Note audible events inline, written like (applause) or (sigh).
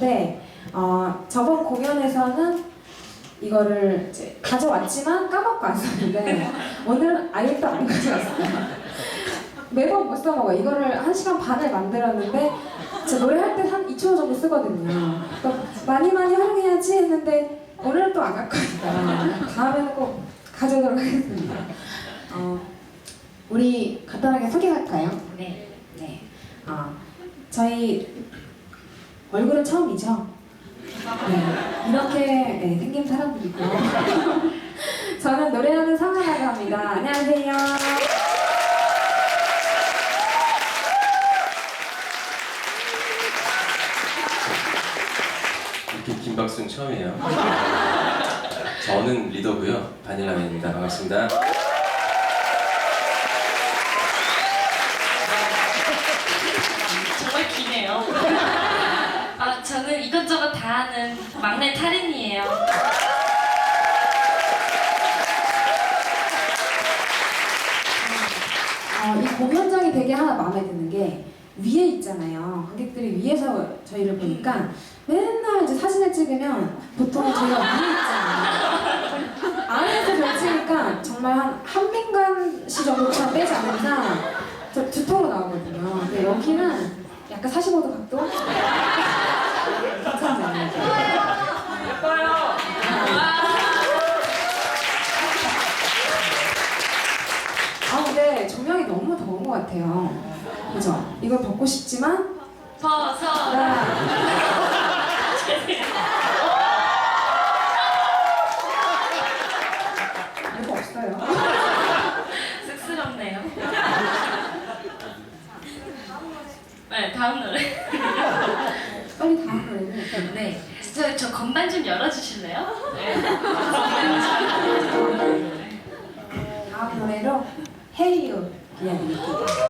했는데 어, 저번 공연에서는 이거를 이제 가져왔지만 까먹고 안 썼는데 오늘은 아예 또 안 가져왔어요. 매번 못 써먹어. 이거를 한 시간 반을 만들었는데 제 노래할 때 한 2초 정도 쓰거든요. 그러니까 많이 많이 활용해야지 했는데 오늘은 또 안 갖고 왔다. 다음에는 꼭 가져오도록 하겠습니다. 어, 우리 간단하게 소개할까요? 네. 네. 아, 저희 얼굴은 처음이죠? 네. 이렇게 네, 생긴 사람들이고요. (laughs) 저는 노래하는 성하라고 합니다. 안녕하세요. 이렇게 긴 박수는 처음이에요. 저는 리더고요. 바닐라맨입니다. 반갑습니다. 정말 기네요. 아, 저는 이것저것 다 하는 막내 탈인이에요. 어, 이 공연장이 되게 하나 마음에 드는 게 위에 있잖아요. 관객들이 위에서 저희를 보니까 맨날 이제 사진을 찍으면 보통 저희가 위에 있잖아요. 안에서 저를 찍으니까 정말 한 한 민간 씨 정도처럼 빼지 않는 이상 저 두터로 나오거든요. 근데 여기는 약간 45도 각도? 괜찮아요. 예뻐요. 아 근데 조명이 너무 더운 것 같아요. 그죠? 이걸 벗고 싶지만 벗어. 아, 이거 없어요. 쑥스럽네요. 네, 다음 노래. 빨리 다음 노래는 네. 저, 저 건반 좀 열어주실래요? 네. 다음 노래로 헤이유 이야기할게요.